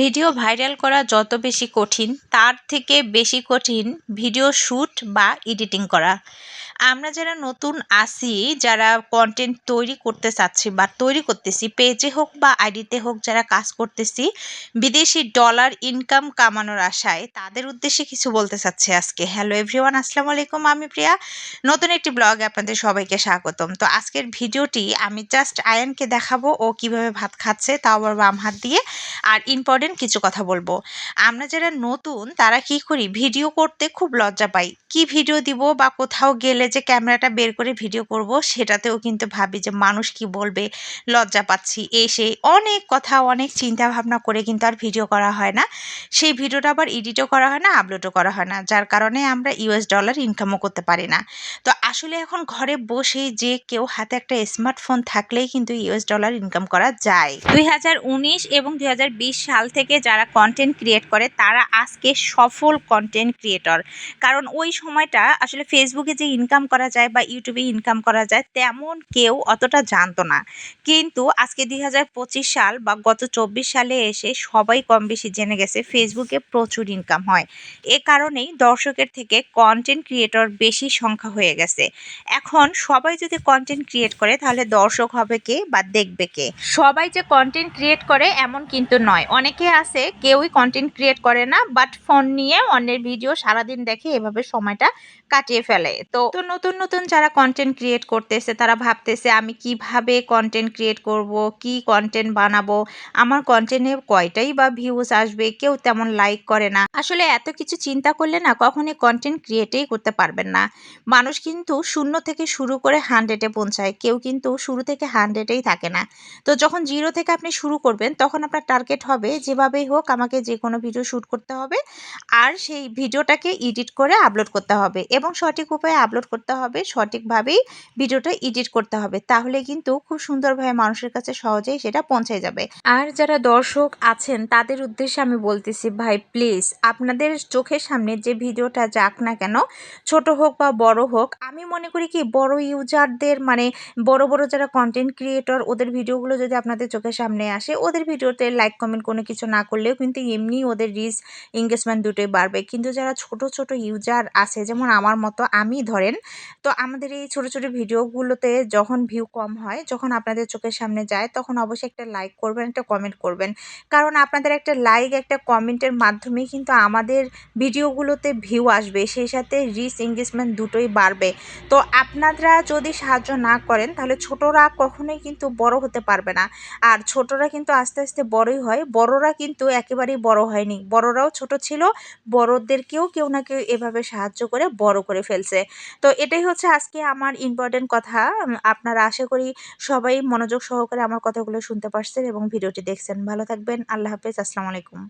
Video viral করা যত বেশি কঠিন, তার থেকে বেশি কঠিন ভিডিও শ্যুট বা এডিটিং করা। আমরা যারা নতুন আসি যারা কন্টেন্ট তৈরি করতে চাচ্ছি বা তৈরি করতেছি পেজে হোক বা আইডিতে হোক যারা কাজ করতেছি, বিদেশি ডলার ইনকাম কামানোর আশায় তাদের উদ্দেশ্যে কিছু বলতে চাচ্ছি আজকে। হ্যালো এভরিওয়ান আসসালামু আলাইকুম, আমি প্রিয়া। নতুন একটি ব্লগে আপনাদের সবাইকে স্বাগতম। তো আজকের ভিডিওটি আমি জাস্ট আয়ানকে দেখাবো, ও কীভাবে ভাত খাচ্ছে, তাও আবার বাম হাত দিয়ে। আর ইম্পর্টেন্ট কিছু কথা বলব। আমরা যারা নতুন, তারা কি করি? ভিডিও করতে খুব লজ্জা পাই। কি ভিডিও দিব বা কোথাও গেলে যে ক্যামেরাটা বের করে ভিডিও করব, সেটাতেও কিন্তু ভাবি যে মানুষ কি বলবে, লজ্জা পাচ্ছি। এই সেই অনেক কথা, অনেক চিন্তা ভাবনা করে কিন্তু আর ভিডিও করা হয় না। সেই ভিডিওটা আবার এডিটও করা হয় না আপলোডও করা হয় না, যার কারণে আমরা ইউএস ডলার ইনকামও করতে পারি না। তো আসলে এখন ঘরে বসে যে কেউ হাতে একটা স্মার্টফোন থাকলেই কিন্তু ইউএস ডলার ইনকাম করা যায়। দুই হাজার উনিশ এবং দুই হাজার বিশ সাল থেকে যারা কন্টেন্ট ক্রিয়েট করে, তারা আজকে সফল কন্টেন্ট ক্রিয়েটর কারণ ওই সময়টা আসলে ফেসবুকে যে ইনকাম করা যায় বা ইউটিউবে ইনকাম করা যায়, তেমন কেউ অতটা জানতো না। কিন্তু আজকে দুই সাল বা গত চব্বিশ সালে এসে সবাই কম বেশি জেনে গেছে ফেসবুকে প্রচুর ইনকাম হয়। এ কারণেই দর্শকের থেকে কন্টেন্ট ক্রিয়েটর বেশি সংখ্যা হয়ে গেছে। এখন সবাই যদি কন্টেন্ট ক্রিয়েট করে, তাহলে দর্শক হবে কে বা দেখবে কে? সবাই যে কন্টেন্ট ক্রিয়েট করে, এমন কিন্তু নয়। অনেকে আছে, কেউই কন্টেন্ট ক্রিয়েট করে না বাট ফোন নিয়ে অন্যের ভিডিও সারাদিন দেখে এভাবে সময়টা কাটিয়ে ফেলে। তো তো নতুন নতুন যারা কন্টেন্ট ক্রিয়েট করতেছে, তারা ভাবতেছে, আমি কীভাবে কন্টেন্ট ক্রিয়েট করব? কি কন্টেন্ট বানাবো? আমার কন্টেন্টে কয়টাই বা ভিউজ আসবে? কেউ তেমন লাইক করে না। আসলে এত কিছু চিন্তা করলে না কখনই কন্টেন্ট ক্রিয়েটেই করতে পারবেন না। মানুষ কিন্তু শূন্য থেকে শুরু করে হান্ড্রেডে পৌঁছায়, কেউ কিন্তু শুরু থেকে হান্ড্রেডেই থাকে না। তো যখন জিরো থেকে আপনি শুরু করবেন, তখন আপনার টার্গেট হবে যেভাবেই হোক আমাকে যে কোনো ভিডিও শ্যুট করতে হবে, আর সেই ভিডিওটাকে এডিট করে আপলোড করতে হবে এবং সঠিক উপায়ে আপলোড করতে হবে, সঠিকভাবেই ভিডিওটা এডিট করতে হবে, তাহলে কিন্তু খুব সুন্দরভাবে মানুষের কাছে সহজেই সেটা পৌঁছে যাবে। আর যারা দর্শক আছেন, তাদের উদ্দেশ্যে আমি বলতেছি, ভাই প্লিজ আপনাদের চোখের সামনে যে ভিডিওটা যাক না কেন, ছোট হোক বা বড় হোক, আমি মনে করি কি, বড় ইউজারদের মানে বড় বড় যারা কন্টেন্ট ক্রিয়েটর ওদের ভিডিওগুলো যদি আপনাদের চোখের সামনে আসে, ওদের ভিডিওতে লাইক কমেন্ট কোনো কিছু না করলেও কিন্তু এমনি ওদের রিচ এঙ্গেজমেন্ট দুটোই বাড়বে। কিন্তু যারা ছোট ছোট ইউজার আছে। যেমন আমার মতো আমি ধরেন, তো আমাদের এই ছোট ছোট ভিডিওগুলোতে যখন ভিউ কম হয়, যখন আপনাদের চোখের সামনে যায়, তখন অবশ্যই একটা লাইক করবেন, একটা কমেন্ট করবেন। কারণ আপনাদের একটা লাইক একটা কমেন্টের মাধ্যমে কিন্তু আমাদের ভিডিওগুলোতে ভিউ আসবে। সেই সাথে রিচ এঙ্গেজমেন্ট দুটোই বাড়বে। তো আপনারা যদি সাহায্য না করেন, তাহলে ছোটরা কখনোই কিন্তু বড় হতে পারবে না। আর ছোটরা কিন্তু আস্তে আস্তে বড়ই হয়। বড়রা কিন্তু একেবারেই বড় হয়নি। বড়রাও ছোট ছিল। বড়দেরকেও কেউ না কেউ এভাবে সাহায্য করে বড় করে ফেলছে। তো এটাই হচ্ছে আজকে আমার ইম্পর্টেন্ট কথা। আপনারা আশা করি সবাই মনোযোগ সহকারে আমার কথাগুলো শুনতে পারছেন এবং ভিডিওটি দেখছেন। ভালো থাকবেন। আল্লাহ হাফেজ। আসসালামু আলাইকুম।